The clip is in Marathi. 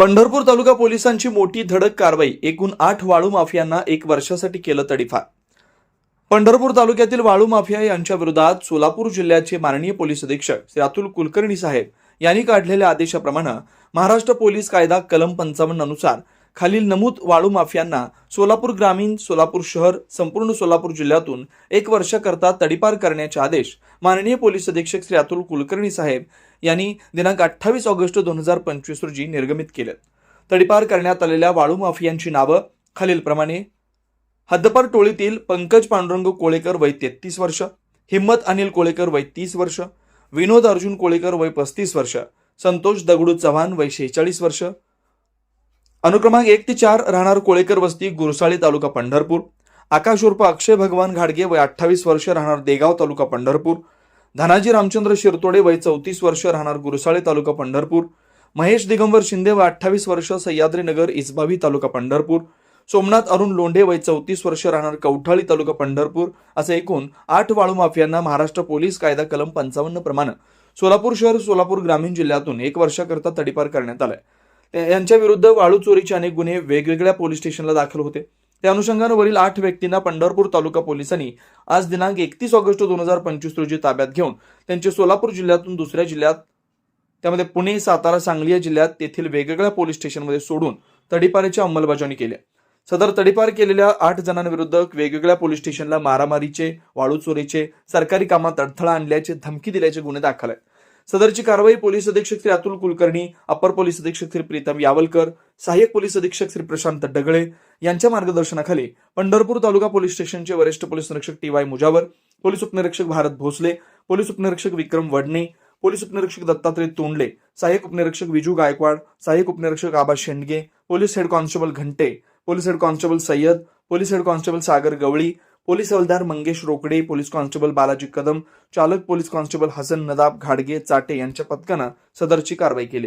पंढरपूर तालुका पोलिसांची मोठी धडक कारवाई एकूण आठ वाळू माफियांना एक वर्षासाठी केलं तडीफार पंढरपूर तालुक्यातील वाळू माफिया यांच्या विरोधात सोलापूर जिल्ह्याचे माननीय पोलीस अधीक्षक श्री अतुल कुलकर्णी साहेब यांनी काढलेल्या आदेशाप्रमाणे महाराष्ट्र पोलीस कायदा कलम पंचावन्न अनुसार खालील नमूद वाळू माफियांना सोलापूर ग्रामीण सोलापूर शहर संपूर्ण सोलापूर जिल्ह्यातून एक वर्षाकरता तडीपार करण्याचे आदेश माननीय पोलीस अधीक्षक श्री अतुल कुलकर्णी साहेब यांनी दिनांक अठ्ठावीस ऑगस्ट दोन हजार पंचवीस रोजी निर्गमित केले तडीपार करण्यात आलेल्या वाळू माफियांची नावं खालीलप्रमाणे हद्दपार टोळीतील पंकज पांडुरंग कोळेकर वय तेहतीस वर्ष हिम्मत अनिल कोळेकर वय तीस वर्ष विनोद अर्जुन कोळेकर वय पस्तीस वर्ष संतोष दगडू चव्हाण वय शेहेचाळीस वर्ष अनुक्रमांक एक ते चार राहणार कोळेकर वस्ती गुरसाळी तालुका पंढरपूर. आकाश उर्फ अक्षय भगवान घाडगे वय अठ्ठावीस वर्ष राहणार देगाव तालुका पंढरपूर. धनाजी रामचंद्र शिरतोडे वय चौतीस वर्ष राहणार गुरसाळे तालुका पंढरपूर. महेश दिगंबर शिंदे वय अठ्ठावीस वर्ष सह्याद्रीनगर इस्बावी तालुका पंढरपूर. सोमनाथ अरुण लोंढे वय चौतीस वर्ष राहणार कवठाळी तालुका पंढरपूर. असे एकूण आठ वाळू माफियांना महाराष्ट्र पोलीस कायदा कलम पंचावन्न प्रमाणे सोलापूर शहर सोलापूर ग्रामीण जिल्ह्यातून एक वर्षाकरता तडीपार करण्यात आलाय. यांच्या विरुद्ध वाळू चोरीचे अनेक गुन्हे वेगवेगळ्या पोलीस स्टेशनला दाखल होते. त्या अनुषंगानं वरील आठ व्यक्तींना पंढरपूर तालुका पोलिसांनी आज दिनांक एकतीस ऑगस्ट दोन हजार पंचवीस रोजी ताब्यात घेऊन त्यांचे सोलापूर जिल्ह्यातून दुसऱ्या जिल्ह्यात त्यामध्ये पुणे सातारा सांगली या जिल्ह्यात तेथील वेगवेगळ्या पोलीस स्टेशनमध्ये सोडून तडीपारीची अंमलबजावणी केली सदर तडीपार केलेल्या आठ जणांविरुद्ध वेगवेगळ्या पोलीस स्टेशनला मारामारीचे वाळू चोरीचे सरकारी कामात अडथळा आणल्याचे धमकी दिल्याचे गुन्हे दाखल आहेत. सदरची कारवाई पोलीस अधीक्षक श्री अतुल कुलकर्णी अपर पोलीस अधीक्षक श्री प्रीतम यावलकर सहाय्यक पोलीस अधीक्षक श्री प्रशांत डगळे यांच्या मार्गदर्शनाखाली पंढरपूर तालुका पोलीस स्टेशनचे वरिष्ठ पोलीस निरीक्षक टी वाय मुजावर पोलीस उपनिरीक्षक भारत भोसले पोलीस उपनिरीक्षक विक्रम वडणे पोलीस उपनिरीक्षक दत्तात्रय तोंडले सहाय्यक उपनिरीक्षक विजू गायकवाड सहाय्यक उपनिरीक्षक Aba Shendge police head constable Ghante police head constable Sayyed police head constable Sagar Gawali police हवलदार मंगेश रोकडे पोलीस कॉन्स्टेबल बालाजी कदम चालक पोलीस कॉन्स्टेबल हसन नदाब घाडगे चाटे यांच्या पथकानं सदरची कारवाई केली